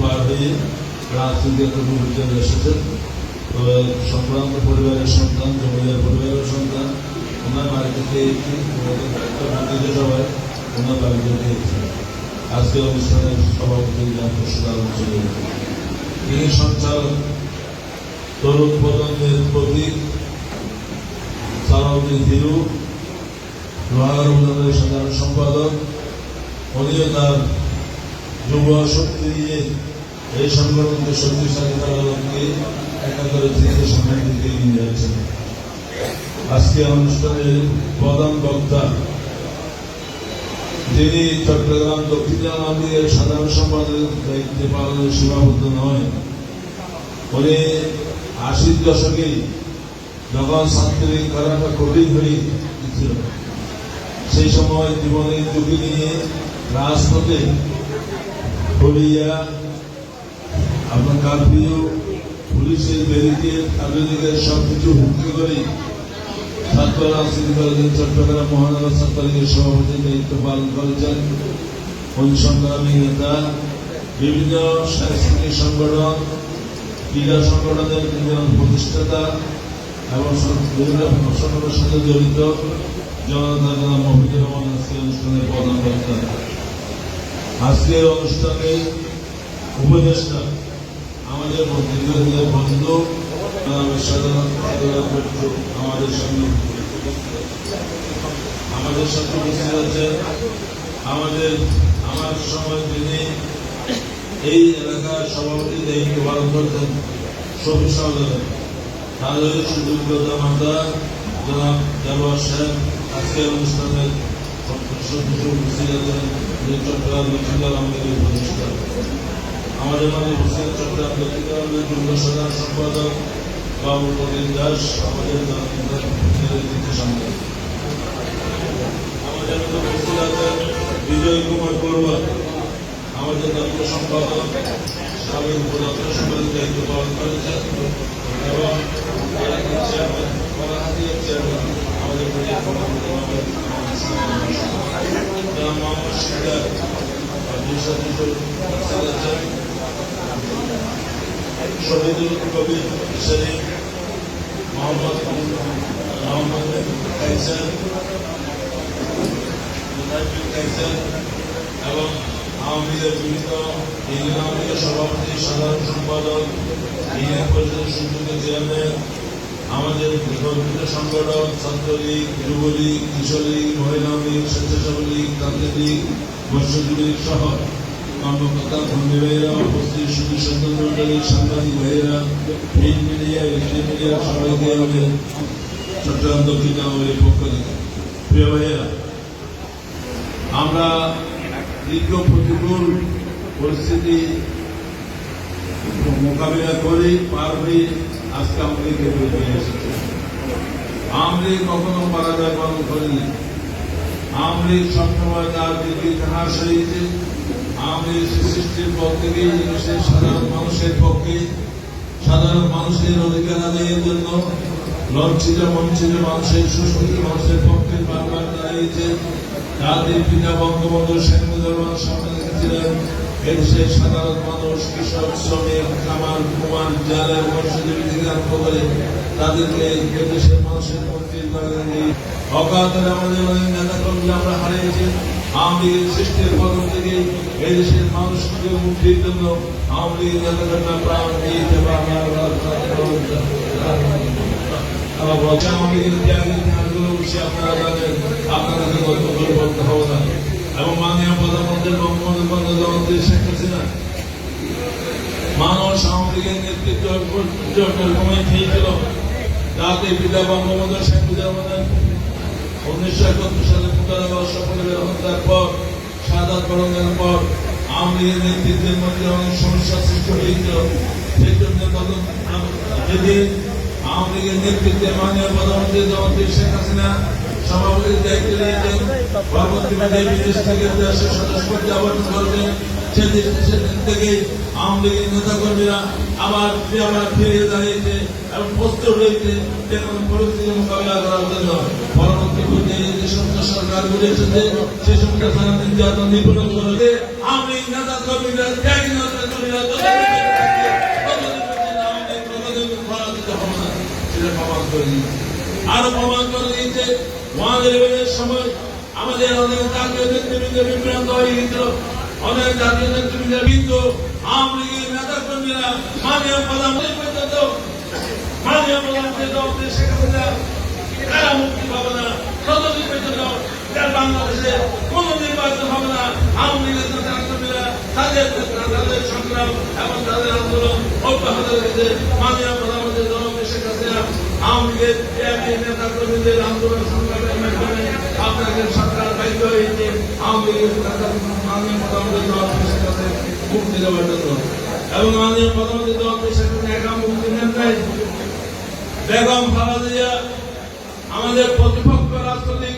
পার হয়ে রাজনীতি পরিবারের সন্তান, জমিদার পরিবারের সন্তান, ওনার বাড়িতে পেয়েছি একটা সবাই ওনার বাড়িতে পেয়েছি আজকে অনুষ্ঠানের সভাপতি চলে তিনি সঞ্চালক তরুণ প্রজন্মের প্রতীক সালাউদ্দিন হিরু লোহাগার উন্নয়নের সাধারণ সম্পাদক। উনিও তার যুব শক্তি দিয়ে এই সংগঠনকে শক্তিশালী করার লক্ষ্যে একাধারে থেকে সামনের দিকে এগিয়ে যাচ্ছেন। আজকে অনুষ্ঠানের প্রধান বক্তা যিনি চট্টগ্রাম দক্ষিণ জেলা সাধারণ সম্পাদকের দায়িত্বে পালনের সীমাবদ্ধ নয়, উনি আশির দশকে যখন ছাত্রলীগ করাটা কঠিন হয়ে ছিল সেই সময় জীবনের ঝুঁকি নিয়ে রাজপথে হলিয়া আপনার কারফিউ পুলিশের ব্যারিকেড আধুনিকের সব কিছু হুমকি করে ছাত্র রাজনীতি করেছেন চট্টগ্রাম মহানগর ছাত্রলীগের সভাপতির দায়িত্ব পালন করেছেন। কোন সংগ্রামী নেতা, বিভিন্ন সাংস্কৃতিক সংগঠন, ক্রীড়া সংগঠনের একজন প্রতিষ্ঠাতা এবং বিভিন্ন সংগঠনের সাথে জড়িত জনতা মহিদুর রহমান অনুষ্ঠানের প্রধান আজকের অনুষ্ঠানে উপদেষ্টা আমাদের দীর্ঘদিনের বন্ধু আমাদের সঙ্গে আমাদের সাথে উপস্থিত আছেন আমাদের, আমার সময় তিনি এই এলাকার সভাপতি দায়িত্ব পালন করতেন শফি সহযোগ তাদের সুযোগ্যতা মাতা জনাব দেওয়ার সাহেব আজকের অনুষ্ঠানের চট্টগ্রাম দক্ষিণ আমাদের প্রতিষ্ঠা আমাদের মাঝে উপস্থিত চট্টগ্রাম দক্ষিণ যুগ্ম সাধারণ সম্পাদক বাবু প্রদীপ দাস আমাদের আমাদের মধ্যে উপস্থিত আছেন বিজয় কুমার বড়ুয়া আমাদের দপ্তর সম্পাদক সাবেক পালন করেছেন আমাদের প্রজেক্ট জনাব মোহাম্মদ সিকদার দুই সদস্য উপস্থিত আছেন শহীদুল কবির শরীফ মোহাম্মদ মোহাম্মদ কাইসার কাইসার এবং আওয়ামী লীগের বিভিন্ন আওয়ামী লীগের সভাপতি সাধারণ সম্পাদক ইউনিয়ন পরিষদের সুযোগ্য চেয়ারম্যান আমাদের বিভিন্ন সংগঠন ছাত্রলীগ যুবলীগ কিশোর লীগ মহিলা লীগ স্বেচ্ছাসেবক লীগ তান্ত্রিক লীগ মৎস্যজীবী সহ কর্মকর্তা বন্ধু ভাইয়েরা উপস্থিত শুধু সন্তান সাংবাদিক ভাইয়েরা প্রিন্ট মিডিয়া ইলেকট্রিক মিডিয়া সবাইকে আমাদের চট্টগ্রাম দক্ষিণ আমাদের পক্ষ থেকে। প্রিয় ভাইয়েরা, আমরা দীর্ঘ প্রতিকূল পরিস্থিতি মোকাবিলা করে পার হয়ে আজকে আমাদের বেরিয়ে আমরা কখনো পরাজয় পালন করিনি। আমরা সবসময় তার দিকে ইতিহাস হয়েছে আমাদের সৃষ্টির পক্ষ থেকে দেশের সাধারণ মানুষের পক্ষে, সাধারণ মানুষের অধিকার আদায়ের জন্য লঞ্চিত বঞ্চিত মানুষের সুস্থ মানুষের পক্ষে বারবার দাঁড়িয়েছে। তাদের পিতা বঙ্গবন্ধু শেখ মুজিবুর রহমান সামনে রেখেছিলেন। এদেশের সাধারণ মানুষ, কৃষক, শ্রমিক, খামার, কুমার যারা মৎস্যজীবী থেকে আরম্ভ করে তাদেরকে এদেশের মানুষের পক্ষে অকাতরে আমাদের অনেক নেতা কর্মী আমরা হারিয়েছি আওয়ামী সৃষ্টির পতন থেকে এই দেশের মানুষকে মুক্তির জন্য আওয়ামী লীগের নেতা কর্মীরা প্রাণ দিয়েছে। বা আওয়ামী লীগের ত্যাগের বিষয়ে আপনারা জানেন আপনাদেরকে গল্প করে বলতে হবে না এবং মাননীয় প্রধানমন্ত্রী বঙ্গবন্ধু বন্দ্যোপাধ্যায়, শেখ হাসিনা আওয়ামী লীগের নেতৃত্ব খেয়েছিল তাতে পিতা বঙ্গবন্ধু শেখ মুজিবুর উনিশশো একাত্তর সালে মুক্তারাবাদ সকলের হত্যার পর সাদাত বরণের পর আওয়ামী নেতৃত্বের মধ্যে অনেক সমস্যা সৃষ্টি হয়েছিল। সেই জন্য যেদিন আওয়ামী লীগের নেতৃত্বে মাননীয় প্রধানমন্ত্রী জগন্মোহন শেখ হাসিনা সভাপতির দায়িত্ব নিয়েছেন পরবর্তী মেধায় বিদেশ থেকে দেশের সদস্যপদ আবর্তন করবেন সেদিন থেকে আওয়ামী লীগের নেতাকর্মীরা আবার আমরা ফিরে দাঁড়িয়েছে এবং প্রস্তুত রয়েছে যে কোনো পরিস্থিতির মোকাবিলা করার জন্য। পরবর্তী পর্যায়ে যে সমস্ত সরকার ঘুরে এসেছে, সে সমস্ত সারা নির্যাতন নিপীড়ন করেছে। আওয়ামী লীগ নেতাকর্মীরা, ত্যাগী নেতাকর্মীরা আরও প্রমাণ করে দিয়েছে মহাদের বেলের সময় আমাদের অনেক জাতীয় নেতৃবৃন্দ বিভ্রান্ত হয়ে গেছিল অনেক জাতীয় নেতৃবৃন্দ কিন্তু আওয়ামী লীগের নেতা কর্মীরা মাননীয় পর্যন্ত ডক্টর মুক্তি পাবে না পর্যন্ত বাংলাদেশে কোন নির্বাচন হবে না, আওয়ামী লীগের নেতা কর্মীরা তাদের তাদের সংগ্রাম এবং তাদের আন্দোলন অব্যাহত রেখেছে। মাননীয় প্রধানমন্ত্রী জনপ্রিয় শেখ হাসিনা। আওয়ামী লীগের নেতা কর্মীদের আন্দোলন মাধ্যমে আপনাদের সরকার দায়িত্ব হয়েছে আওয়ামী লীগের সরকার মাননীয় প্রধানমন্ত্রী দল হাসিনা মুক্তি দেওয়ার জন্য। এবং মাননীয় প্রধানমন্ত্রী দল হাসিনা একা মুক্তি নেন নাই। বেগম খালেদা আমাদের প্রতিপক্ষ রাষ্ট্রপতি